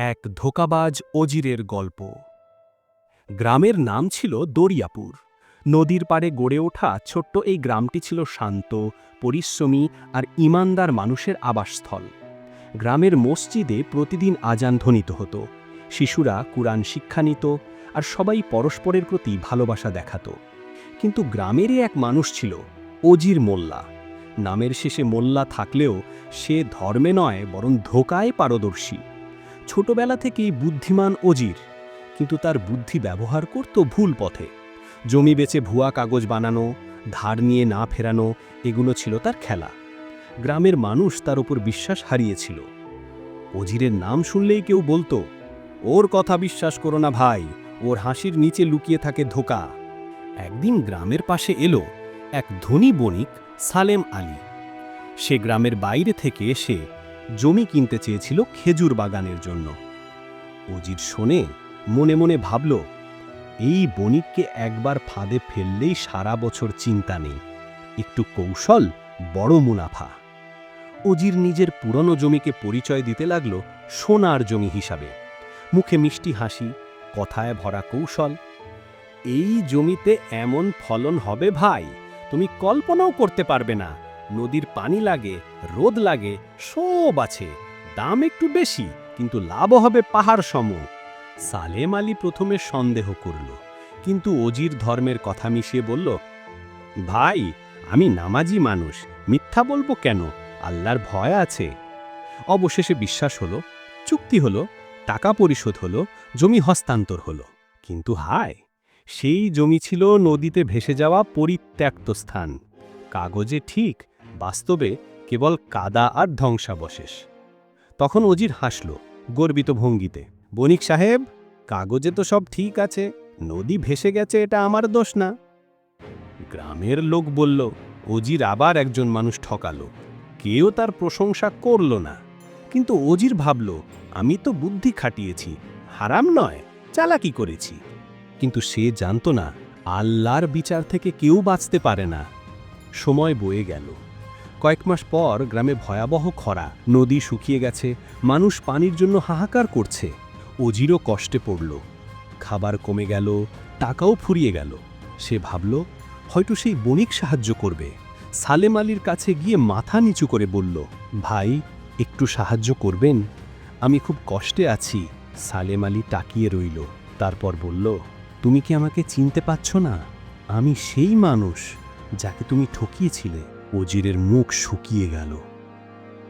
এক ধোকাবাজ অজিরের গল্প। গ্রামের নাম ছিল দরিয়াপুর। নদীর পাড়ে গড়ে ওঠা ছোট্ট এই গ্রামটি ছিল শান্ত, পরিশ্রমী আর ইমানদার মানুষের আবাসস্থল। গ্রামের মসজিদে প্রতিদিন আজান ধ্বনিত হতো। শিশুরা কুরআন শিক্ষা নিত আর সবাই পরস্পরের প্রতি ভালোবাসা দেখাত। কিন্তু গ্রামেরই এক মানুষ ছিল, অজির মোল্লা। নামের শেষে মোল্লা থাকলেও সে ধর্মে নয়, বরং ধোকায় পারদর্শী। ছোটবেলা থেকেই বুদ্ধিমান অজির, কিন্তু তার বুদ্ধি ব্যবহার করত ভুল পথে। জমি বেচে ভুয়া কাগজ বানানো, ধার নিয়ে না ফেরানো, এগুলো ছিল তার খেলা। গ্রামের মানুষ তার উপর বিশ্বাস হারিয়েছিল। অজিরের নাম শুনলেই কেউ বলতো, ওর কথা বিশ্বাস করো না ভাই, ওর হাসির নিচে লুকিয়ে থাকে ধোকা। একদিন গ্রামের পাশে এলো এক ধনী বণিক সালেম আলী। সে গ্রামের বাইরে থেকে এসে জমি কিনতে চেয়েছিল খেজুর বাগানের জন্য। অজির শোনে, মনে মনে ভাবল, এই বণিককে একবার ফাঁদে ফেললেই সারা বছর চিন্তা নেই, একটু কৌশল বড় মুনাফা। অজির নিজের পুরনো জমিকে পরিচয় দিতে লাগল সোনার জমি হিসাবে। মুখে মিষ্টি হাসি, কথায় ভরা কৌশল, এই জমিতে এমন ফলন হবে ভাই, তুমি কল্পনাও করতে পারবে না নদীর পানি লাগে, রোদ লাগে, সব আছে। দাম একটু বেশি, কিন্তু লাভও হবে পাহাড় সম। সালেম আলী প্রথমে সন্দেহ করল, কিন্তু অজির ধর্মের কথা মিশিয়ে বলল, ভাই, আমি নামাজি মানুষ, মিথ্যা বলব কেন? আল্লাহর ভয় আছে। অবশেষে বিশ্বাস হলো, চুক্তি হলো, টাকা পরিশোধ হলো, জমি হস্তান্তর হলো। কিন্তু হায়, সেই জমি ছিল নদীতে ভেসে যাওয়া পরিত্যক্ত স্থান। কাগজে ঠিক বাস্তবে কেবল কাদা আর ধ্বংসাবশেষ। তখন অজির হাসল, গর্বিত ভঙ্গিতে। বণিক সাহেব, কাগজে তো সব ঠিক আছে, নদী ভেসে গেছে, এটা আমার দোষ না। গ্রামের লোক বলল, অজির আবার একজন মানুষ ঠকালো। কেউ তার প্রশংসা করল না। কিন্তু অজির ভাবল, আমি তো বুদ্ধি খাটিয়েছি, হারাম নয়, চালাকি করেছি। কিন্তু সে জানত না, আল্লাহর বিচার থেকে কেউ বাঁচতে পারে না। সময় বয়ে গেল। কয়েক মাস পর গ্রামে ভয়াবহ খরা। নদী শুকিয়ে গেছে, মানুষ পানির জন্য হাহাকার করছে। অজিরও কষ্টে পড়ল। খাবার কমে গেল, টাকাও ফুরিয়ে গেল। সে ভাবল, হয়তো সেই বণিক সাহায্য করবে। সালেম আলীর কাছে গিয়ে মাথা নিচু করে বলল, ভাই, একটু সাহায্য করবেন? আমি খুব কষ্টে আছি। সালেম আলী তাকিয়ে রইল, তারপর বলল, তুমি কি আমাকে চিনতে পারছ না? আমি সেই মানুষ যাকে তুমি ঠকিয়েছিলে। অজিরের মুখ শুকিয়ে গেল।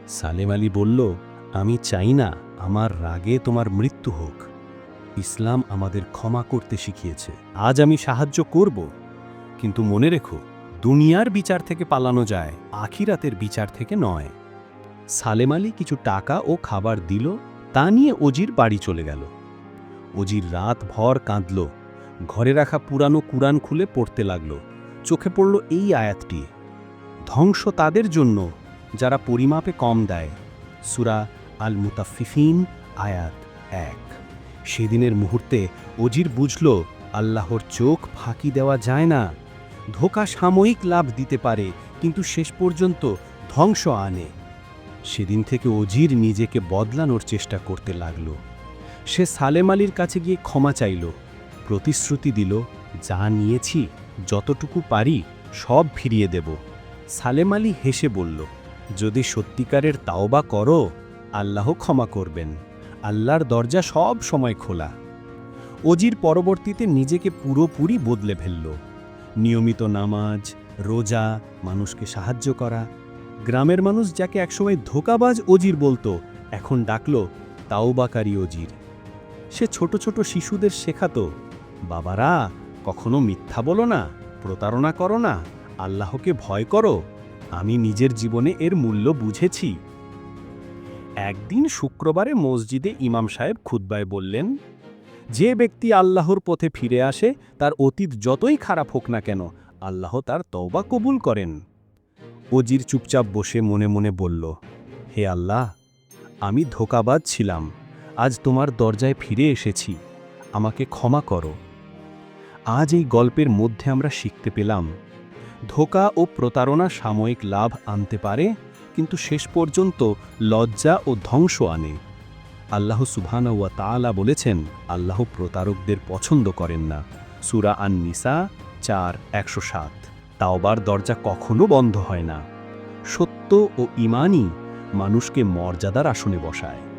সালেম আলী বলল, আমি চাই না আমার রাগে তোমার মৃত্যু হোক। ইসলাম আমাদের ক্ষমা করতে শিখিয়েছে। আজ আমি সাহায্য করব। কিন্তু মনে রেখো, দুনিয়ার বিচার থেকে পালানো যায়, আখিরাতের বিচার থেকে নয়। সালেম আলী কিছু টাকা ও খাবার দিল, তা নিয়ে অজির বাড়ি চলে গেল। অজির রাত ভর কাঁদল, ঘরে রাখা পুরানো কুরআন খুলে পড়তে লাগল। চোখে পড়ল এই আয়াতটি। ধ্বংস তাদের জন্য, যারা পরিমাপে কম দেয়। সুরা আল মুতাফিফিন আয়াত এক। সেদিনের মুহূর্তে অজির বুঝল, আল্লাহর চোখ ফাঁকি দেওয়া যায় না। ধোকা সাময়িক লাভ দিতে পারে, কিন্তু শেষ পর্যন্ত ধ্বংস আনে। সেদিন থেকে অজির নিজেকে বদলানোর চেষ্টা করতে লাগল। সে সালেম আলীর কাছে গিয়ে ক্ষমা চাইল, প্রতিশ্রুতি দিল, যা নিয়েছি, যতটুকু পারি, সব ফিরিয়ে দেব। সালেম আলী হেসে বলল, যদি সত্যিকারের তাওবা করো, আল্লাহ ক্ষমা করবেন। আল্লাহর দরজা সব সময় খোলা। অজির পরবর্তীতে নিজেকে পুরোপুরি বদলে ফেলল। নিয়মিত নামাজ, রোজা, মানুষকে সাহায্য করা। গ্রামের মানুষ যাকে একসময় ধোকাবাজ অজির বলতো, এখন ডাকল, তাওবাকারী অজির সে ছোট ছোট শিশুদের শেখাতো, বাবারা, কখনো মিথ্যা বলো না, প্রতারণা করো না। আল্লাহকে ভয় করো, আমি নিজের জীবনে এর মূল্য বুঝেছি। একদিন শুক্রবারে মসজিদে ইমাম সাহেব খুদ্বায় বললেন, যে ব্যক্তি আল্লাহর পথে ফিরে আসে, তার অতীত যতই খারাপ হোক না কেন, আল্লাহ তার তওবা কবুল করেন। অজির চুপচাপ বসে মনে মনে বলল, হে আল্লাহ, আমি ধোকাবাজ ছিলাম, আজ তোমার দরজায় ফিরে এসেছি, আমাকে ক্ষমা করো। আজ এই গল্পের মধ্যে আমরা শিখতে পেলাম ধোকা ও প্রতারণা সাময়িক লাভ আনতে পারে, কিন্তু শেষ পর্যন্ত লজ্জা ও ধ্বংস আনে। আল্লাহ সুবহানা ওয়া বলেছেন, আল্লাহ প্রতারকদের পছন্দ করেন না। সুরা আন নিসা চার, একশো সাত। তাওবার দরজা কখনো বন্ধ হয় না। সত্য ও ইমানই মানুষকে মর্যাদার আসনে বসায়।